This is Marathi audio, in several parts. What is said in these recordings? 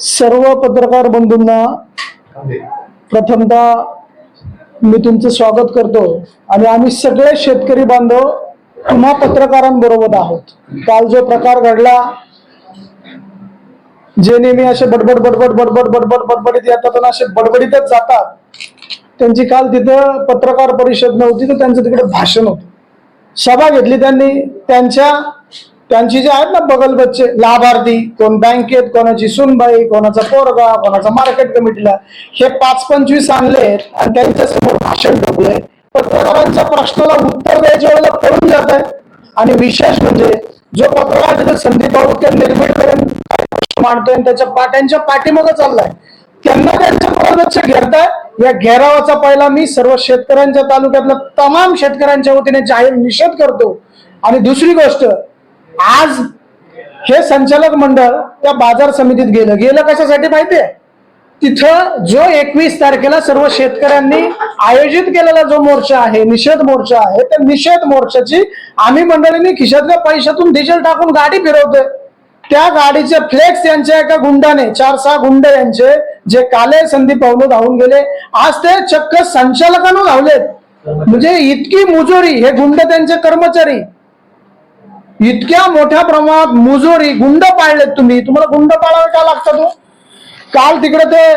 सर्व पत्रकार बंधूंना प्रथमतः मी तुमचं स्वागत करतो. आणि आम्ही सगळे शेतकरी बांधव तुम्हा पत्रकारांबरोबर आहोत. काल जो प्रकार घडला जे नेहमी असे बडबड बडबड बडबड बडबड बडबडीत येतात आणि असे बडबडीतच जातात त्यांची काल तिथं पत्रकार परिषद नव्हती तर त्यांचं तिकडे भाषण होतं. सभा घेतली त्यांनी त्यांच्या त्यांची जे आहेत ना बगल बच्चे लाभार्थी कोण बँकेत कोणाची सुनबाई कोणाचा पोरगा कोणाचा मार्केट कमिटीला हे पाच पंचवीस आणले आणि त्यांच्यासमोर भाषण ठेवलंय पत्रकारांच्या प्रश्नाला उत्तर द्यायच्या वेळेला पळून जात आहे आणि विशेष म्हणजे जो पत्रकार संदीप आवडकर निर्मित करून प्रश्न मांडतोय आणि त्याच्या पाट्यांच्या पाठीमागं चाललाय. त्यांना त्यांच्या लक्ष घेरताय या घेरावाचा पहिला मी. सर्व शेतकऱ्यांच्या तालुक्यातल्या तमाम शेतकऱ्यांच्या वतीने जाहीर निषेध करतो. आणि दुसरी गोष्ट आज हे संचालक मंडळ त्या बाजार समितीत गेलं. गेलं कशासाठी माहितीये? तिथं जो एकवीस तारखेला सर्व शेतकऱ्यांनी आयोजित केलेला जो मोर्चा आहे निषेध मोर्चा आहे त्या निषेध मोर्चाची आम्ही मंडळींनी खिशातल्या पैशातून डिझेल टाकून गाडी फिरवतोय. त्या गाडीचे फ्लेक्स यांच्या एका गुंडाने चार सहा गुंड यांचे जे काले संदीप पावलं धावून गेले आज ते चक्क संचालकांना धावलेत म्हणजे इतकी मुजोरी हे गुंड त्यांचे कर्मचारी इतक्या मोठ्या प्रमाणात मुजोरी गुंड पाळलेत तुम्ही. तुम्हाला गुंड पाळावे का लागतं तो हो? काल तिकडे ते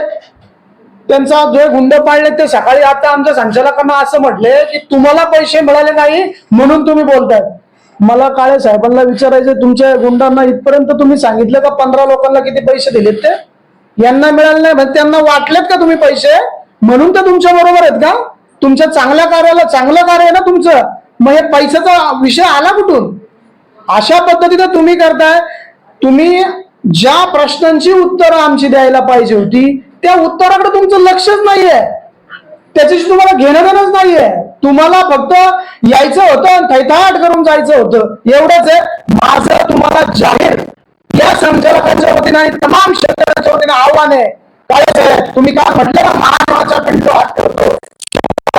त्यांचा जो गुंड पाळले ते सकाळी आता आमच्या संचालकांना असं म्हटले की तुम्हाला पैसे मिळाले नाही म्हणून तुम्ही बोलताय मला काळे साहेबांना विचारायचं तुमच्या गुंडांना इथपर्यंत तुम्ही सांगितलं का पंधरा लोकांना किती पैसे दिलेत ते? यांना मिळाले नाही म्हणजे त्यांना वाटलेत का तुम्ही पैसे? म्हणून ते तुमच्या बरोबर आहेत का? तुमच्या चांगल्या कार्याला चांगलं कार्य आहे ना तुमचं? मग हे पैशाचा विषय आला कुठून? अशा पद्धतीनं तुम्ही करताय. तुम्ही ज्या प्रश्नांची उत्तरं आमची द्यायला पाहिजे होती त्या उत्तराकडे तुमचं लक्षच नाहीये. त्याच्याशी तुम्हाला घेणं देणंच नाहीये. तुम्हाला फक्त यायचं होतं आणि थैथाट करून जायचं होतं. एवढंच आहे. माझं तुम्हाला जाहीर या संचालकांच्या वतीने आणि तमाम शेतकऱ्यांच्या वतीने आव्हान आहे. काय तुम्ही काय म्हटलं ना महाराष्ट्राच्या पिंडू हात ठेवतो?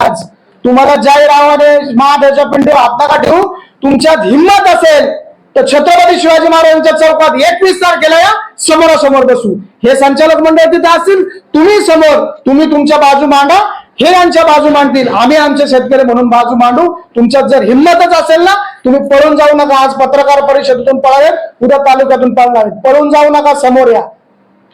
आज तुम्हाला जाहीर आव्हान आहे. महादेवाच्या पिंडू हात नका ठेवू. तुमच्यात हिंमत असेल तर छत्रपती शिवाजी महाराजांच्या चौकात एकवीस तारखेला या समोरासमोर बसू. हे संचालक मंडळ तिथे असतील तुम्ही समोर तुम्ही तुमच्या बाजू मांडा हे आमच्या बाजू मांडतील. आम्ही आमचे शेतकरी म्हणून बाजू मांडू. तुमच्यात जर हिंमतच असेल ना तुम्ही पळून जाऊ नका. आज पत्रकार परिषदेतून पळावेत उद्या तालुक्यातून पळणार आहेत. पळून जाऊ नका समोर या.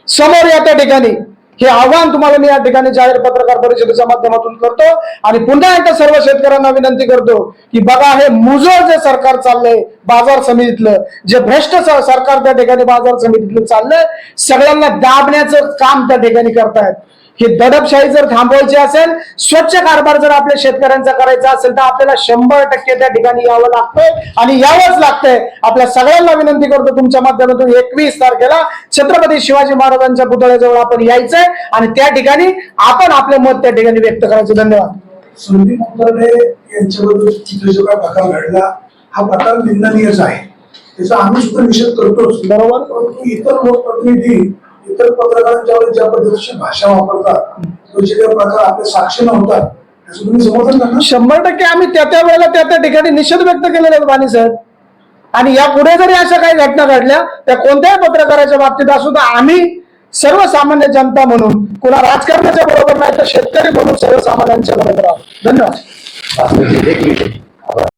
समोर या त्या ठिकाणी. हे आव्हान तुम्हाला मी या ठिकाणी जाहीर पत्रकार परिषदेच्या माध्यमातून करतो आणि पुन्हा एकदा सर्व शेतकऱ्यांना विनंती करतो की बघा हे मुजळ जे सरकार चाललंय बाजार समितीतलं जे भ्रष्ट सरकार त्या ठिकाणी बाजार समितीतलं चाललंय सगळ्यांना दाबण्याचं काम त्या ठिकाणी करतायत. ही दडपशाही जर थांबवायची असेल स्वच्छ कारभार जर आपल्या शेतकऱ्यांचा करायचा असेल तर आपल्याला शंभर टक्के त्या ठिकाणी यावं लागतंय आणि यावंच लागतंय. आपल्या सगळ्यांना विनंती करतो तुमच्या माध्यमातून एकवीस तारखेला छत्रपती शिवाजी महाराजांच्या पुतळ्याजवळ आपण यायचंय आणि त्या ठिकाणी आपण आपलं मत त्या ठिकाणी व्यक्त करायचं. धन्यवाद. संदीप कुलकर्णी यांच्याबद्दल तिथे जो काय प्रकार घडला हा प्रकार निंदनीयच आहे. त्याचा आम्ही सुद्धा निषेध करतोच. बरोबर. परंतु इतर लोकप्रतिनिधी इतर पत्रकारांच्यावर ज्या पद्धतीची भाषा वापरतात तो जे काही प्रकार आपल्या साक्षी नव्हतात त्याचं तुम्ही समर्थन करणार शंभर टक्के आम्ही त्या त्या वेळेला त्या त्या ठिकाणी निषेध व्यक्त केलेले आहेत वाणी साहेब. आणि या पुढे जरी अशा काही घटना घडल्या त्या कोणत्याही पत्रकाराच्या बाबतीत असू तर आम्ही सर्वसामान्य जनता म्हणून कुणा राजकारणाच्या बरोबर नाही तर शेतकरी म्हणून सर्वसामान्यांच्या बरोबर आहोत. धन्यवाद.